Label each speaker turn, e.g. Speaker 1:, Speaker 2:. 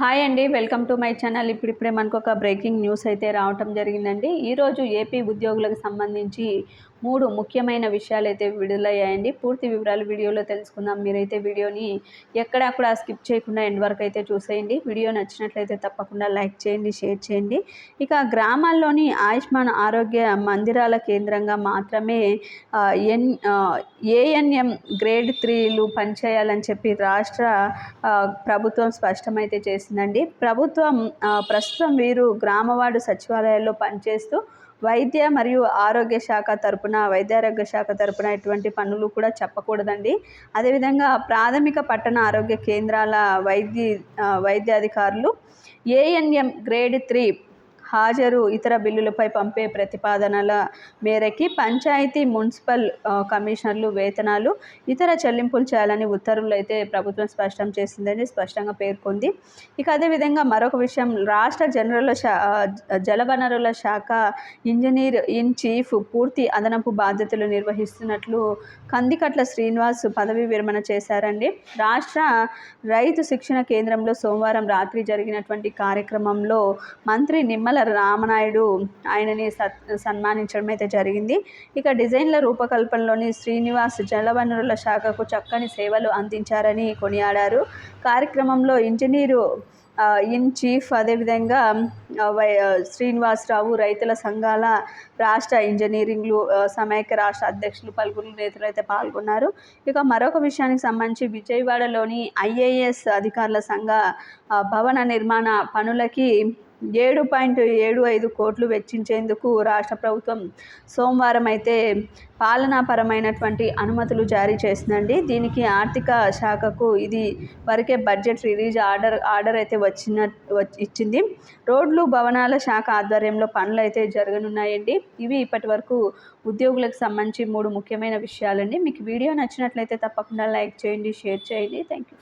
Speaker 1: Hi అండి welcome to my channel. ఇప్పుడిప్పుడే మనకు ఒక బ్రేకింగ్ న్యూస్ అయితే రావటం జరిగిందండి. ఈరోజు ఏపీ ఉద్యోగులకు సంబంధించి మూడు ముఖ్యమైన విషయాలు అయితే విడుదలయ్యాయండి. పూర్తి వివరాలు వీడియోలో తెలుసుకుందాం. మీరైతే వీడియోని ఎక్కడా కూడా స్కిప్ చేయకుండా ఎండ్ వరకు అయితే చూసేయండి. వీడియో నచ్చినట్లయితే తప్పకుండా లైక్ చేయండి షేర్ చేయండి. ఇక గ్రామాల్లోని ఆయుష్మాన్ ఆరోగ్య మందిరాల కేంద్రంగా మాత్రమే ఎన్ ఏఎన్ఎం గ్రేడ్ త్రీలు పనిచేయాలని చెప్పి రాష్ట్ర ప్రభుత్వం స్పష్టమైతే చేసిందండి. ప్రభుత్వం ప్రస్తుతం వీరు గ్రామవార్డు సచివాలయాల్లో పనిచేస్తూ వైద్య మరియు ఆరోగ్య శాఖ తరపున వైద్యారోగ్య శాఖ తరపున ఎటువంటి పనులు కూడా చెప్పకూడదండి. అదేవిధంగా ప్రాథమిక పట్టణ ఆరోగ్య కేంద్రాల వైద్య వైద్యాధికారులు ఏఎన్ఎం గ్రేడ్ త్రీ హాజరు ఇతర బిల్లులపై పంపే ప్రతిపాదనల మేరకి పంచాయతీ మున్సిపల్ కమిషనర్లు వేతనాలు ఇతర చెల్లింపులు చేయాలని ఉత్తర్వులు అయితే ప్రభుత్వం స్పష్టం చేసిందని స్పష్టంగా పేర్కొంది. ఇక అదేవిధంగా మరొక విషయం రాష్ట్ర జనరల్ శా జలవనరుల శాఖ ఇంజనీర్ ఇన్ చీఫ్ పూర్తి అదనపు బాధ్యతలు నిర్వహిస్తున్నట్లు కందికట్ల శ్రీనివాస్ పదవి విరమణ చేశారండి. రాష్ట్ర రైతు శిక్షణ కేంద్రంలో సోమవారం రాత్రి జరిగినటువంటి కార్యక్రమంలో మంత్రి నిమ్మల రామనాయుడు ఆయనని సత్ సన్మానించడం అయితే జరిగింది. ఇక డిజైన్ల రూపకల్పనలోని శ్రీనివాస్ జలవనరుల శాఖకు చక్కని సేవలు అందించారని కొనియాడారు. కార్యక్రమంలో ఇంజనీరు ఇన్ చీఫ్ అదేవిధంగా వై శ్రీనివాసరావు రైతుల సంఘాల రాష్ట్ర ఇంజనీరింగ్లు సమైక్య రాష్ట్ర అధ్యక్షులు పలువురు నేతలు అయితే పాల్గొన్నారు. ఇక మరొక విషయానికి సంబంధించి విజయవాడలోని ఐఏఎస్ అధికారుల సంఘ భవన నిర్మాణ పనులకి ఏడు పాయింట్ ఏడు ఐదు కోట్లు వెచ్చించేందుకు రాష్ట్ర ప్రభుత్వం సోమవారం అయితే పాలనాపరమైనటువంటి అనుమతులు జారీ చేసిందండి. దీనికి ఆర్థిక శాఖకు ఇది వరకే బడ్జెట్ రిలీజ్ ఆర్డర్ ఆర్డర్ అయితే వచ్చిన వచ్చి ఇచ్చింది. రోడ్లు భవనాల శాఖ ఆధ్వర్యంలో పనులు అయితే జరగనున్నాయండి. ఇవి ఇప్పటి వరకు ఉద్యోగులకు సంబంధించి మూడు ముఖ్యమైన విషయాలండి. మీకు వీడియో నచ్చినట్లయితే తప్పకుండా లైక్ చేయండి షేర్ చేయండి. Thank you